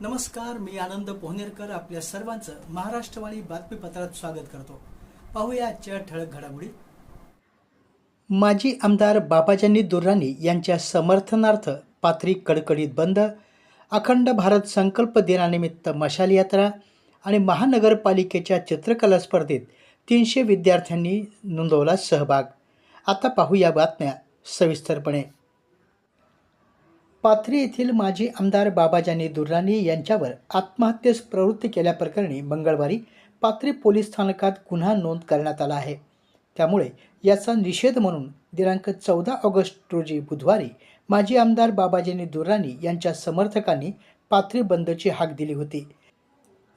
नमस्कार मी आनंद पोहनेरकर आपल्या सर्वांचं महाराष्ट्रवाणी बातमीपत्रात स्वागत करतो. पाहूया आजच्या ठळक घडामोडी. माजी आमदार बाबाजानी दुर्राणी यांच्या समर्थनार्थ पाथरी कडकडीत बंद अखंड भारत संकल्प दिनानिमित्त मशाल यात्रा आणि महानगरपालिकेच्या चित्रकला स्पर्धेत तीनशे विद्यार्थ्यांनी नोंदवला सहभाग. आता पाहूया बातम्या सविस्तरपणे. पाथरी येथील माजी आमदार बाबाजानी दुर्राणी यांच्यावर आत्महत्येस प्रवृत्त केल्याप्रकरणी मंगळवारी पाथरी पोलीस स्थानकात गुन्हा नोंद करण्यात आला आहे. त्यामुळे याचा निषेध म्हणून दिनांक चौदा ऑगस्ट रोजी बुधवारी माजी आमदार बाबाजानी दुर्राणी यांच्या समर्थकांनी पाथरी बंदची हाक दिली होती.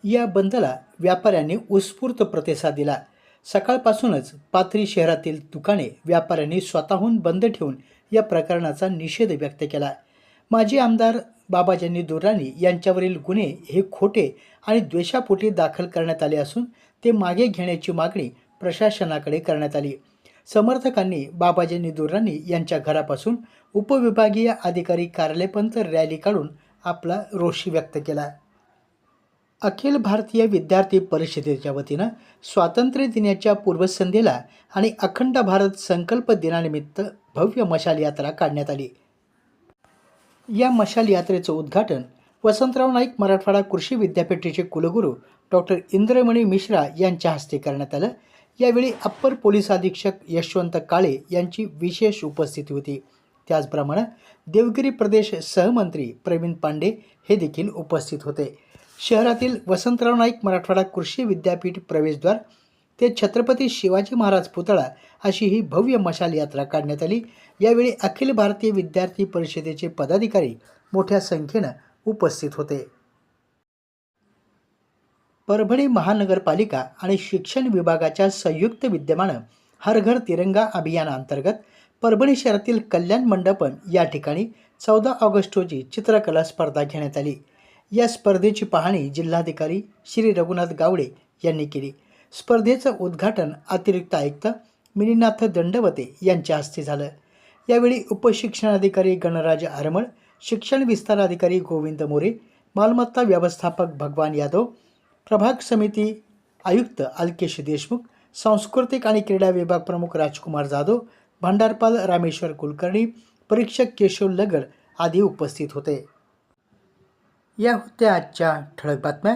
या बंदला व्यापाऱ्यांनी उत्स्फूर्त प्रतिसाद दिला. सकाळपासूनच पाथरी शहरातील दुकाने व्यापाऱ्यांनी स्वतःहून बंद ठेवून या प्रकरणाचा निषेध व्यक्त केला. माजी आमदार बाबाजानी दुर्राणी यांच्यावरील गुन्हे हे खोटे आणि द्वेषापोटी दाखल करण्यात आले असून ते मागे घेण्याची मागणी प्रशासनाकडे करण्यात आली. समर्थकांनी बाबाजानी दुर्राणी यांच्या घरापासून उपविभागीय अधिकारी कार्यालयपंत रॅली काढून आपला रोष व्यक्त केला. अखिल भारतीय विद्यार्थी परिषदेच्या वतीनं स्वातंत्र्य दिनाच्या पूर्वसंध्येला आणि अखंड भारत संकल्प दिनानिमित्त भव्य मशाल यात्रा काढण्यात आली. या मशाल यात्रेचं उद्घाटन वसंतराव नाईक मराठवाडा कृषी विद्यापीठाचे कुलगुरू डॉक्टर इंद्रमणी मिश्रा यांच्या हस्ते करण्यात आलं. यावेळी अप्पर पोलीस अधीक्षक यशवंत काळे यांची विशेष उपस्थिती होती. त्याचप्रमाणे देवगिरी प्रदेश सहमंत्री प्रवीण पांडे हे देखील उपस्थित होते. शहरातील वसंतराव नाईक मराठवाडा कृषी विद्यापीठ प्रवेशद्वार ते छत्रपती शिवाजी महाराज पुतळा अशी ही भव्य मशाल यात्रा काढण्यात आली. यावेळी अखिल भारतीय विद्यार्थी परिषदेचे पदाधिकारी मोठ्या संख्येनं उपस्थित होते. परभणी महानगरपालिका आणि शिक्षण विभागाच्या संयुक्त विद्यमानं हर घर तिरंगा अभियानाअंतर्गत परभणी शहरातील कल्याण मंडपम या ठिकाणी चौदा ऑगस्ट रोजी चित्रकला स्पर्धा घेण्यात आली. या स्पर्धेची पाहणी जिल्हाधिकारी श्री रघुनाथ गावडे यांनी केली. स्पर्धेचं उद्घाटन अतिरिक्त आयुक्त मिनीनाथ दंडवते यांच्या हस्ते झालं. यावेळी उपशिक्षणाधिकारी गणराज आरमळ शिक्षण विस्तार अधिकारी गोविंद मोरे मालमत्ता व्यवस्थापक भगवान यादव प्रभाग समिती आयुक्त अल्केश देशमुख सांस्कृतिक आणि क्रीडा विभाग प्रमुख राजकुमार जाधव भांडारपाल रामेश्वर कुलकर्णी परीक्षक केशव लगड आदी उपस्थित होते. या होत्या आजच्या ठळक बातम्या.